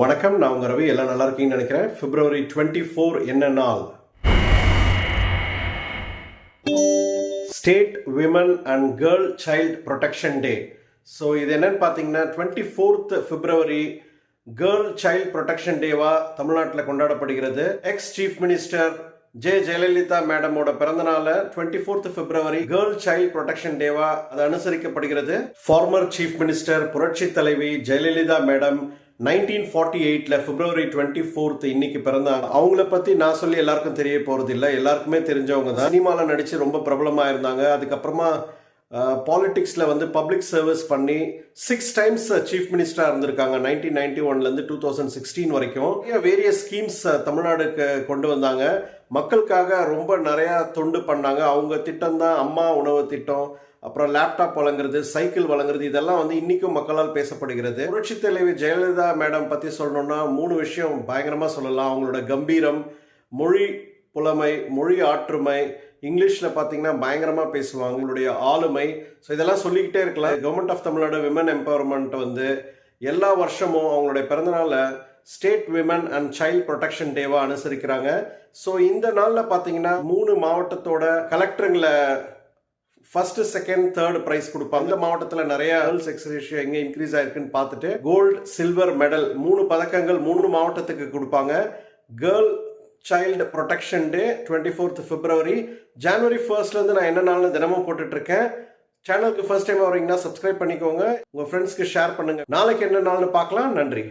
வணக்கம் நான் உங்க ரவி எல்லாம் நல்லா இருக்கீங்கன்னு நினைக்கிறேன். பிப்ரவரி டுவெண்ட்டி ஃபோர் என்ன நாள்? State women and girl child protection day so இது என்னன்னு பார்த்தீங்கன்னா twenty fourth February girl child protection டேவா தமிழ்நாட்டில் கொண்டாடப்படுகிறது. எக்ஸ் சீஃப் மினிஸ்டர் ஜெ ஜெயலலிதா மேடமோட பிறந்தநாள twenty fourth February girl child protection டேவா அது அனுசரிக்கப்படுகிறது. ஃபார்மர் சீஃப் மினிஸ்டர் புரட்சி தலைவி ஜெயலலிதா மேடம் நைன்டீன் ஃபார்ட்டி எயிட்ல பிப்ரவரி டுவெண்ட்டி ஃபோர்த் இன்னைக்கு பிறந்தாங்க. அவங்கள பத்தி நான் சொல்லி எல்லாருக்கும் தெரிய போறது இல்லை எல்லாருக்குமே தெரிஞ்சவங்க தான். சினிமாவில் நடிச்சு ரொம்ப பிரபலமா இருந்தாங்க. அதுக்கப்புறமா பாலிட்டிக்ஸில் வந்து பப்ளிக் சர்வீஸ் பண்ணி சிக்ஸ் டைம்ஸ் சீஃப் மினிஸ்டராக இருந்திருக்காங்க. நைன்டீன் நைன்டி ஒன்லேருந்து டூ தௌசண்ட் சிக்ஸ்டீன் வரைக்கும். வேரிய ஸ்கீம்ஸ் தமிழ்நாடுக்கு கொண்டு வந்தாங்க. மக்களுக்காக ரொம்ப நிறையா தொண்டு பண்ணாங்க. அவங்க திட்டம் தான் அம்மா உணவு திட்டம் அப்புறம் லேப்டாப் வழங்குறது சைக்கிள் வழங்குறது இதெல்லாம் வந்து இன்னைக்கும் மக்களால் பேசப்படுகிறது. புரட்சி தலைவி ஜெயலலிதா மேடம் பற்றி சொல்லணும்னா மூணு விஷயம் பயங்கரமாக சொல்லலாம். அவங்களோட கம்பீரம் மொழி புலமை மொழி ஆற்றுமை இங்கிலீஷில் பார்த்தீங்கன்னா பயங்கரமாக பேசுவாங்க உங்களுடைய ஆளுமை. ஸோ இதெல்லாம் சொல்லிக்கிட்டே இருக்கலாம். Government of Tamil Nadu women empowerment வந்து எல்லா வருஷமும் அவங்களுடைய பிறந்தநாளை state women and child protection டேவாக அனுசரிக்கிறாங்க. ஸோ இந்த நாளில் பார்த்தீங்கன்னா மூணு மாவட்டத்தோட கலெக்டருங்களை ஃபர்ஸ்ட் செகண்ட் தேர்ட் ப்ரைஸ் கொடுப்பாங்க. அந்த மாவட்டத்தில் நிறைய கேர்ள்ஸ் எக்ஸசைஸ் எங்கே இன்க்ரீஸ் ஆயிருக்குன்னு பார்த்துட்டு கோல்டு சில்வர் மெடல் மூணு பதக்கங்கள் மூணு மாவட்டத்துக்கு கொடுப்பாங்க. Girl child protection day twenty fourth February ஜனவரி ஃபர்ஸ்ட்லேருந்து நான் என்ன நாள்னு தினமும் போட்டுட்ருக்கேன். சேனலுக்கு ஃபர்ஸ்ட் டைம் வரீங்கன்னா சப்ஸ்கிரைப் பண்ணிக்கோங்க. உங்கள் ஃப்ரெண்ட்ஸ்க்கு ஷேர் பண்ணுங்க. நாளைக்கு என்ன நாள்னு பார்க்கலாம். நன்றி.